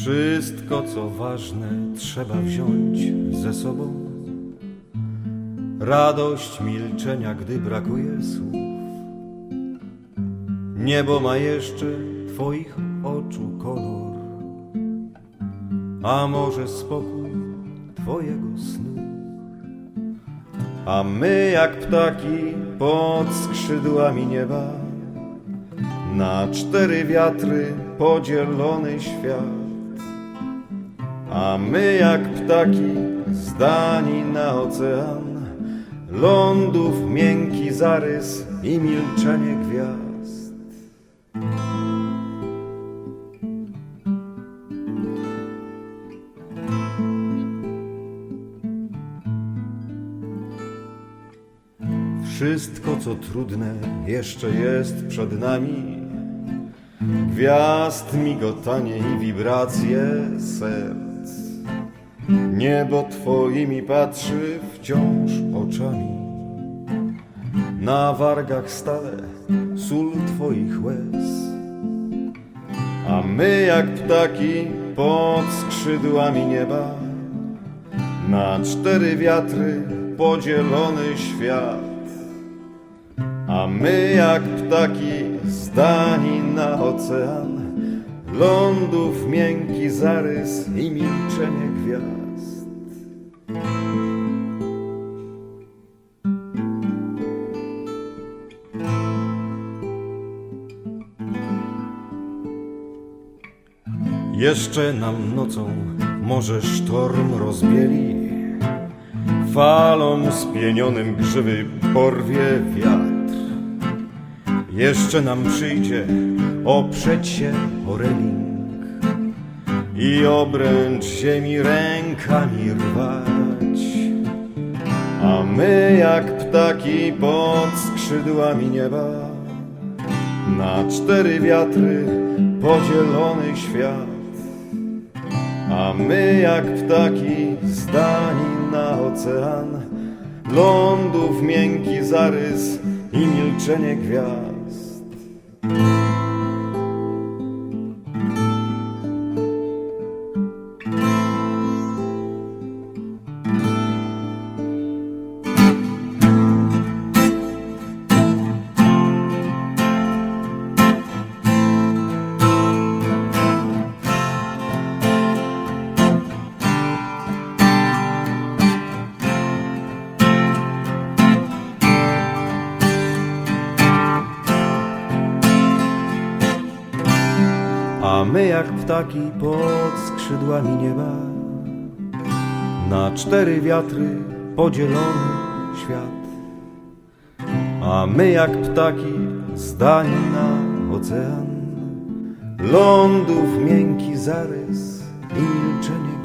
Wszystko, co ważne, trzeba wziąć ze sobą. Radość milczenia, gdy brakuje słów. Niebo ma jeszcze Twoich oczu kolor, a może spokój Twojego snu. A my jak ptaki pod skrzydłami nieba, na cztery wiatry podzielony świat. A my jak ptaki zdani na ocean, lądów miękki zarys i milczenie gwiazd. Wszystko, co trudne, jeszcze jest przed nami. Gwiazd migotanie i wibracje serc. Niebo Twoimi patrzy wciąż oczami. Na wargach stale sól Twoich łez. A my jak ptaki pod skrzydłami nieba. Na cztery wiatry podzielony świat. A my jak ptaki zdani na ocean, lądów miękki zarys i milczenie gwiazd. Jeszcze nam nocą może sztorm rozbieli, falą spienionym grzywy porwie wiatr. Jeszcze nam przyjdzie oprzeć się o reling i obręcz ziemi rękami rwać. A my jak ptaki pod skrzydłami nieba, na cztery wiatry podzielony świat. A my jak ptaki zdani na ocean, lądów miękki zarys i milczenie gwiazd. A my jak ptaki pod skrzydłami nieba, na cztery wiatry podzielony świat. A my jak ptaki zdani na ocean, lądów miękki zarys i milczenie